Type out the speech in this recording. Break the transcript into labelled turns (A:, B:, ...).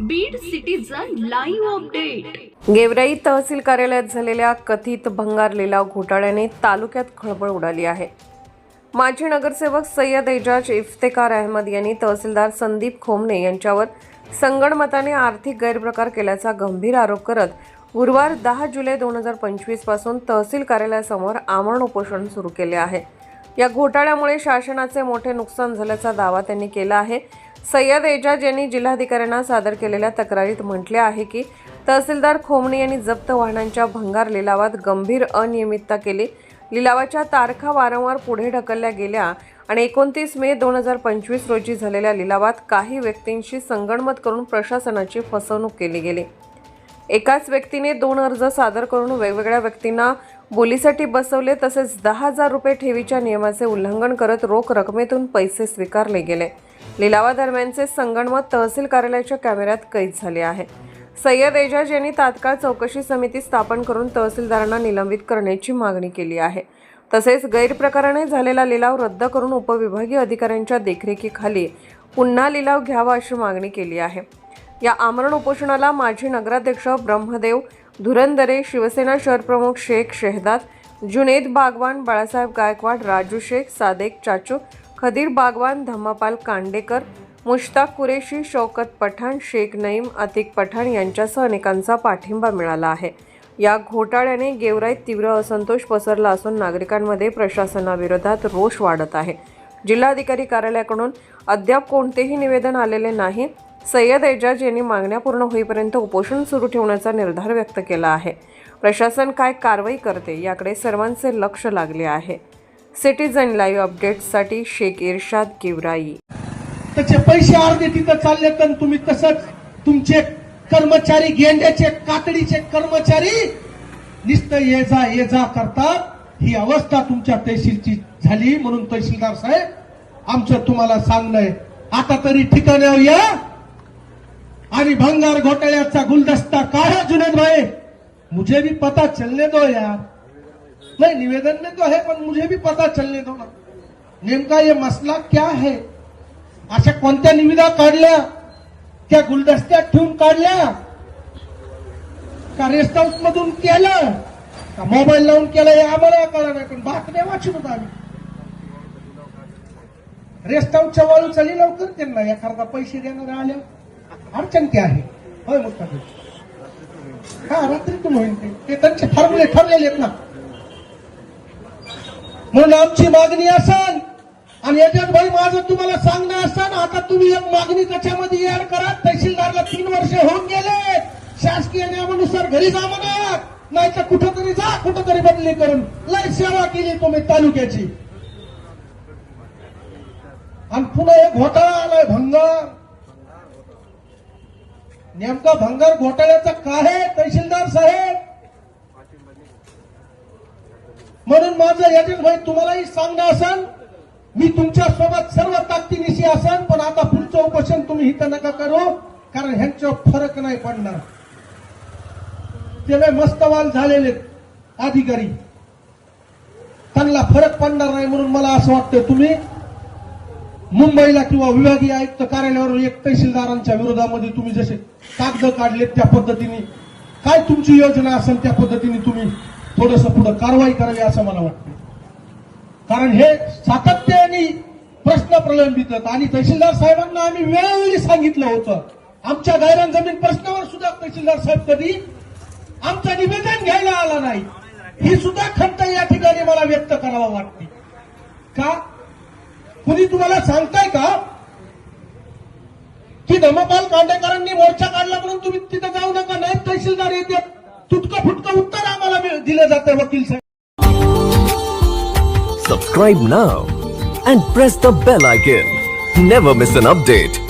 A: Beed citizen live update
B: Georai तहसील कार्यालयात झालेल्या कथित भंगार लिलाव घोटाळ्याने तालुक्यात खळबळ उडाली आहे. माजी नगरसेवक सय्यद एजाज इफ्तेकार अहमद यांनी तहसीलदार संदीप खोमने यांच्यावर संगणमताने आर्थिक गैरप्रकार केल्याचा गंभीर आरोप करत गुरुवार दहा जुलै दोन हजार पंचवीसपासून तहसील कार्यालयासमोर आमरण उपोषण सुरू केले आहे. या घोटाळ्यामुळे शासनाचे मोठे नुकसान झाल्याचा दावा त्यांनी केला आहे. सय्यद एजाज यांनी जिल्हाधिकाऱ्यांना सादर केलेल्या तक्रारीत म्हटले आहे की तहसीलदार खोमणे यांनी जप्त वाहनांच्या भंगार लिलावात गंभीर अनियमितता केली. लिलावाच्या तारखा वारंवार पुढे ढकलल्या गेल्या आणि एकोणतीस मे दोन हजार पंचवीस रोजी झालेल्या लिलावात काही व्यक्तींशी संगणमत करून प्रशासनाची फसवणूक केली गेली. एकाच व्यक्तीने दोन अर्ज सादर करून वेगवेगळ्या व्यक्तींना बोलीसाठी बसवले तसेच दहा हजार रुपये ठेवीच्या नियमाचे उल्लंघन करत रोख रकमेतून पैसे स्वीकारले गेले. लिलावादरम्यानचे संगणमत तहसील कार्यालयाच्या कॅमेऱ्यात कैद झाले आहे. सय्यद एजाज यांनी तात्काळ चौकशी समिती स्थापन करून तहसीलदारांना निलंबित करण्याची मागणी केली आहे. तसेच गैरप्रकाराने झालेला लिलाव रद्द करून उपविभागीय अधिकाऱ्यांच्या देखरेखीखाली पुन्हा लिलाव घ्यावा अशी मागणी केली आहे. या आमरण उपोषणाला माजी नगराध्यक्ष ब्रह्मदेव धुरंदरे शिवसेना शहरप्रमुख शेख शेहदाद जुनेद बागवान बाळासाहेब गायकवाड राजू शेख सादेक चाचू खदीर बागवान धम्मापाल कांडेकर मुश्ताक कुरेशी शौकत पठाण शेख नईम अतिक पठाण यांच्यासह अनेकांचा पाठिंबा मिळाला आहे. या घोटाळ्याने गेवराईत तीव्र असंतोष पसरला असून नागरिकांमध्ये प्रशासनाविरोधात रोष वाढत आहे. जिल्हाधिकारी कार्यालयाकडून अद्याप कोणतेही निवेदन आलेले नाही. सय्यद एजाज यांनी मागण्या पूर्ण होईपर्यंत उपोषण सुरू ठेवण्याचा निर्धार व्यक्त केला आहे. प्रशासन काय कारवाई करते याकडे सर्वांचे लक्ष लागले आहे. सिटीजन लाईव्ह अपडेट्ससाठी शेख इर्शाद गेवराई
C: त्याचे पैसे अर्धे तिथं चालले तर तुम्ही तसंच तुमचे कर्मचारी गेंड्याचे कातडीचे कर्मचारी निस्त ये जा ये जा करतात. ही अवस्था तुमच्या तहसीलची झाली म्हणून तहसीलदार साहेब आमचं तुम्हाला सांगणंय आता तरी ठिकाण्यावर या आणि भंगार घोटाळ्याचा गुलदस्ता काढा जुनेद भाई मुझे भी पता चलने दो यार. नहीं निवेदन में तो है पण मुझे भी पता चलने दो ना. नेमका ये मसला क्या है? अशा कोणत्या निविदा काढल्या? त्या गुलदस्त्यात ठेवून काढल्या? का रेस्ट हाऊस मधून केलं? का मोबाईल लावून केलं? हे आम्हाला कळलं नाही पण बातम्या वाचून होता आम्ही. रेस्ट हाऊसच्या वाळू चली लवकर त्यांना. एखादा पैसे देणार आल्या. अडचण ते आहे. होय मुस्ताफी. हा रात्रीतून होईल ते. त्यांचे फॉर्म्युले ठरलेले आहेत ना. म्हणून आमची मागणी असन. आणि याच्यात भाई माझं तुम्हाला सांगणं असताना आता तुम्ही एक मागणी त्याच्यामध्ये ऍड करा. तहसीलदारला तीन वर्ष होऊन गेले. शासकीय नियमानुसार घरी जा म्हणा. नाही तर कुठंतरी जा कुठंतरी बदली करून लय सेवा केली तुम्ही तालुक्याची. आणि पुन्हा एक घोटाळा आलाय भंगार. नेमका भंगार घोटाळ्याचा काय तहसीलदार साहेब? म्हणून माझं याच्यात भाई तुम्हालाही सांगणं असन मी तुमच्यासोबत सर्व ताकदीनिशी असन पण आता पुढचं उपोषण तुम्ही इथं नका करू कारण ह्यांच्यावर फरक नाही पडणार. तेव्हा मस्तवाल मस्त वाल झालेले अधिकारी. त्यांना फरक पडणार नाही म्हणून मला असं वाटतं तुम्ही मुंबईला किंवा विभागीय आयुक्त कार्यालयावर एक तहसीलदारांच्या विरोधामध्ये तुम्ही जसे कागद काढलेत त्या पद्धतीने काय तुमची योजना असेल त्या पद्धतीने तुम्ही थोडस पुढे कारवाई करावी असं मला वाटतं. कारण हे सातत्याने प्रश्न प्रलंबित आहेत. आणि तहसीलदार साहेबांना आम्ही वेळोवेळी सांगितलं होतं. आमच्या गायरान जमीन प्रश्नावर सुद्धा तहसीलदार साहेब कधी आमचं निवेदन घ्यायला आला नाही. ही सुद्धा खंत या ठिकाणी मला व्यक्त करावा वाटते. का? कुणी तुम्हाला सांगताय का की धमपाल कांडेकरांनी मोर्चा काढला म्हणून तुम्ही तिथे जाऊ नका नाही तहसीलदार येते तुटकं फुटकं उत्तर आम्हाला दिलं जातं वकील साहेब
D: Subscribe now and press the bell icon. Never miss an update.